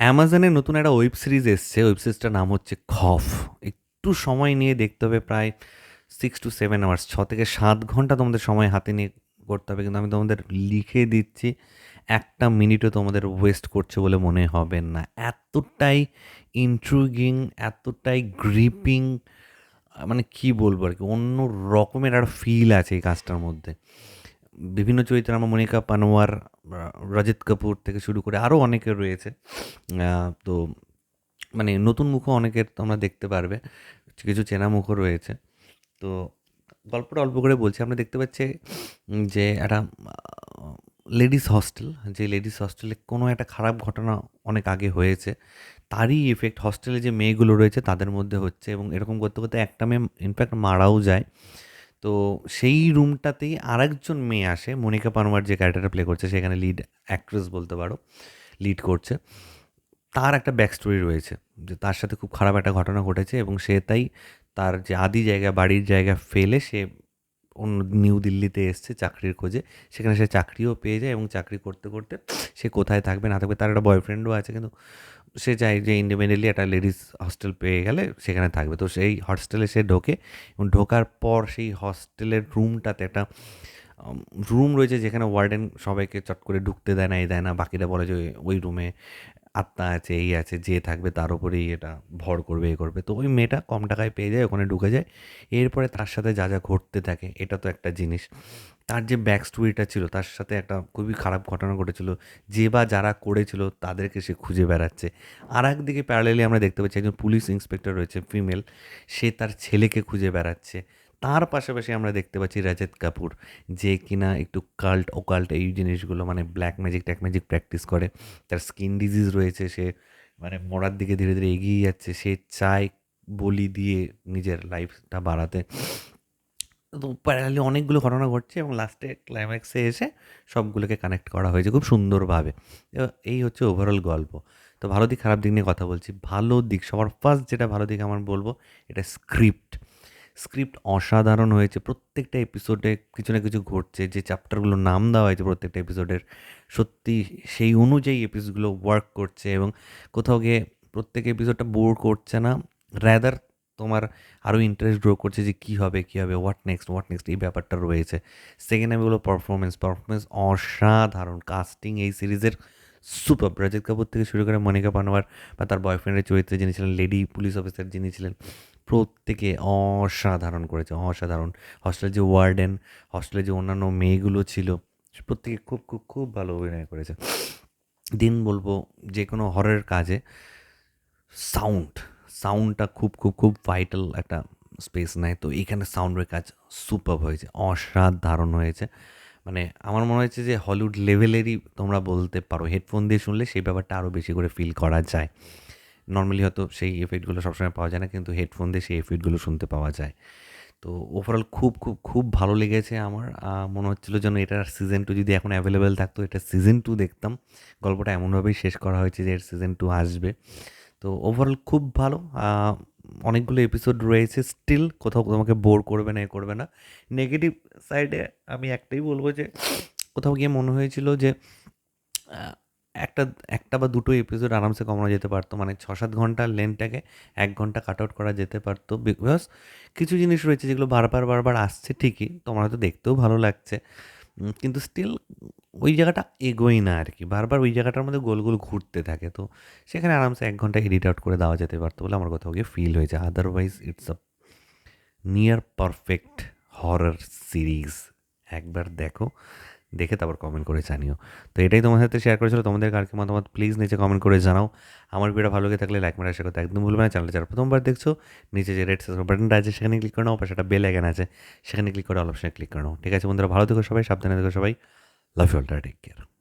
অ্যামাজনে নতুন একটা ওয়েব সিরিজ এসছে। ওয়েব সিরিজটার নাম হচ্ছে খফ একটু সময় নিয়ে দেখতে হবে, প্রায় সিক্স টু সেভেন আওয়ার্স ছ থেকে সাত ঘণ্টা তোমাদের সময় হাতে নিয়ে করতে হবে। কিন্তু আমি তোমাদের লিখে দিচ্ছি, একটা মিনিটও তোমাদের ওয়েস্ট করছে বলে মনে হবে না। এতটাই ইন্ট্রুগিং এতটাই গ্রিপিং মানে কি বলব আর কি, অন্য রকমের একটা ফিল আছে এই কাজটার মধ্যে। বিভিন্ন চরিত্রে আমার মনিকা পানোয়ার রজিত কাপুর থেকে শুরু করে আরও অনেকে রয়েছে। তো মানে নতুন মুখও অনেকের তোমরা দেখতে পারবে, কিছু চেনা মুখও রয়েছে। তো গল্পটা অল্প করে বলছি, আমরা দেখতে পাচ্ছি যে একটা লেডিস হস্টেল, যে লেডিস হস্টেলে কোনো একটা খারাপ ঘটনা অনেক আগে হয়েছে, তারই এফেক্ট হস্টেলে যে মেয়েগুলো রয়েছে তাদের মধ্যে হচ্ছে এবং এরকম করতে করতে একটা মেয়ে ইনফ্যাক্ট মারাও যায়। তো সেই রুমটাতেই আরেকজন মেয়ে আসে, মনিকা পানোয়ার যে ক্যারেক্টারটা প্লে করছে, সেখানে লিড অ্যাক্ট্রেস বলতে পারো লিড করছে। তার একটা ব্যাক স্টোরি রয়েছে, যে তার সাথে খুব খারাপ একটা ঘটনা ঘটেছে এবং সে তাই তার যে আদি জায়গা, বাড়ির জায়গা ফেলে সে অন্য নিউ দিল্লিতে এসছে চাকরির খোঁজে। সেখানে সে চাকরিও পেয়ে যায় এবং চাকরি করতে করতে সে কোথায় থাকবে, না থাকবে, তার একটা বয়ফ্রেন্ডও আছে, কিন্তু সে চায় যে ইন্ডিপেন্ডেন্টলি একটা লেডিস হস্টেল পেয়ে গেলে সেখানে থাকবে। তো সেই হস্টেলে সে ঢোকে এবং ঢোকার পর সেই হস্টেলের রুমটাতে একটা রুম রয়েছে যেখানে ওয়ার্ডেন সবাইকে চট করে ঢুকতে দেয় না, এই দেয় না। বাকিরা বলে যে ওই রুমে আত্মা আছে, এই আছে, যে থাকবে তার উপরেই এটা ভর করবে, এ করবে। তো ওই মেয়েটা কম টাকায় পেয়ে যায়, ওখানে ঢুকে যায়। এরপরে তার সাথে যা যা ঘটতে থাকে, এটা তো একটা জিনিস। তার যে ব্যাক স্টোরিটা ছিল, তার সাথে একটা খুবই খারাপ ঘটনা ঘটেছিল। যে বা যারা করেছিল, তাদেরকে সে খুঁজে বেড়াচ্ছে। আর একদিকে প্যারালেলি আমরা দেখতে পাচ্ছি, একজন পুলিশ ইন্সপেক্টর রয়েছে ফিমেল সে তার ছেলেকে খুঁজে বেড়াচ্ছে। তার পাশাপাশি আমরা দেখতে পাচ্ছি রাজেত কাপুর, যে কিনা একটু কাল্ট ওকাল্ট এই জিনিসগুলো মানে ব্ল্যাক ম্যাজিক ট্যাক ম্যাজিক প্র্যাকটিস করে। তার স্কিন ডিজিজ রয়েছে, সে মানে মরার দিকে ধীরে ধীরে এগিয়ে যাচ্ছে, সে চায় বলি দিয়ে নিজের লাইফটা বাড়াতে। তো প্যারালি অনেকগুলো ঘটনা ঘটছে এবং লাস্টে ক্লাইম্যাক্সে এসে সবগুলোকে কানেক্ট করা হয়েছে খুব সুন্দরভাবে। এই হচ্ছে ওভারঅল গল্প। তো ভালো দিক খারাপ দিক নিয়ে কথা বলছি। ভালো দিক, সবার ফার্স্ট যেটা ভালো দিক আমার বলব, এটা স্ক্রিপ্ট স্ক্রিপ্ট অসাধারণ হয়েছে। প্রত্যেকটা এপিসোডে কিছু না কিছু ঘটছে, যে চ্যাপ্টারগুলোর নাম দেওয়া হয়েছে প্রত্যেকটা এপিসোডের। সত্যি সেই অনুযায়ী এপিসোডগুলো ওয়ার্ক করছে এবং কোথাও গিয়ে প্রত্যেক এপিসোডটা বোর করছে না। র্যাদার তোমার আরও ইন্টারেস্ট গ্রো করছে যে কী হবে কী হবে হোয়াট নেক্সট হোয়াট নেক্সট এই ব্যাপারটা রয়েছে। সেকেন্ড আমি বলব পারফরমেন্স পারফরমেন্স অসাধারণ। কাস্টিং এই সিরিজের সুপার রাজিত কাপুর থেকে শুরু করে মনিকা পানোয়ার বা তার বয়ফ্রেন্ডের চরিত্রে যিনি ছিলেন লেডি পুলিশ অফিসার যিনি ছিলেন প্রত্যেকে অসাধারণ করেছে, অসাধারণ। হস্টেলের যে ওয়ার্ডেন হস্টেলের যে অন্যান্য মেয়েগুলো ছিল, প্রত্যেকে খুব খুব খুব ভালো অভিনয় করেছে। দিন বলব, যে কোনো হরের কাজে সাউন্ড সাউন্ডটা খুব খুব খুব ভাইটাল একটা স্পেস নেয়। তো এখানে সাউন্ডের কাজ সুপার হয়েছে, অসাধারণ হয়েছে। মানে আমার মনে হয়েছে যে হলিউড লেভেলেরই তোমরা বলতে পারো হেডফোন দিয়ে শুনলে সেই ব্যাপারটা আরও বেশি করে ফিল করা যায়। নর্মালি হয়তো সেই এফেক্টগুলো সবসময় পাওয়া যায় না, কিন্তু হেডফোন দিয়ে সেই এফেক্টগুলো শুনতে পাওয়া যায়। তো ওভারঅল খুব খুব খুব ভালো লেগেছে আমার। মনে হচ্ছিল যেন এটার সিজন টু যদি এখন অ্যাভেলেবেল থাকতো, এটা সিজন টু দেখতাম। গল্পটা এমনভাবেই শেষ করা হয়েছে যে এর সিজন টু আসবে। তো ওভারঅল খুব ভালো। অনেকগুলো এপিসোড রয়েছে স্টিল কোথাও তোমাকে বোর করবে না, এ করবে না। নেগেটিভ সাইডে আমি একটাই বলব যে, কোথাও গিয়ে মনে হয়েছিল যে একটা একটা বা দুটো এপিসোড আরামসে কমানো যেতে পারতো। মানে ছ সাত ঘণ্টার লেনটাকে এক ঘণ্টা কাট আউট করা যেতে পারতো। বিকজ কিছু জিনিস রয়েছে যেগুলো বারবার বারবার আসছে ঠিকই, তোমার হয়তো দেখতেও ভালো লাগছে। কিন্তু স্টিল ওই জায়গাটা এগোই না আর কি বারবার ওই জায়গাটার মধ্যে গোল গোল ঘুরতে থাকে। তো সেখানে আরামসে এক ঘণ্টা এডিট আউট করে দেওয়া যেতে পারতো বলে আমার কোথাও গিয়ে ফিল হয়েছে। Otherwise it's a near perfect horror series একবার দেখো। দেখে তারপর কমেন্ট করে জানিও। তো এটাই তোমার সাথে শেয়ার করেছিল, তোমাদের কারকে মতামত? প্লিজ নিচে কমেন্ট করে জানাও। আমার ভিডিও ভালো লেগে থাকলে লাইক মারা আশা করতে একদম ভুলবে না। চ্যানেল যারা প্রথমবার দেখছ, নিচে যে রেড সাবস্ক্রাইব বাটনটা আছে, সেখানে ক্লিক করে নাও, পাশে একটা বেল আইকন আছে, সেখানে ক্লিক করে অল অপশনে ক্লিক করে নাও। ঠিক আছে বন্ধুরা, ভালো থেকো সবাই, সাবধানে থেকো সবাই। Love you all take care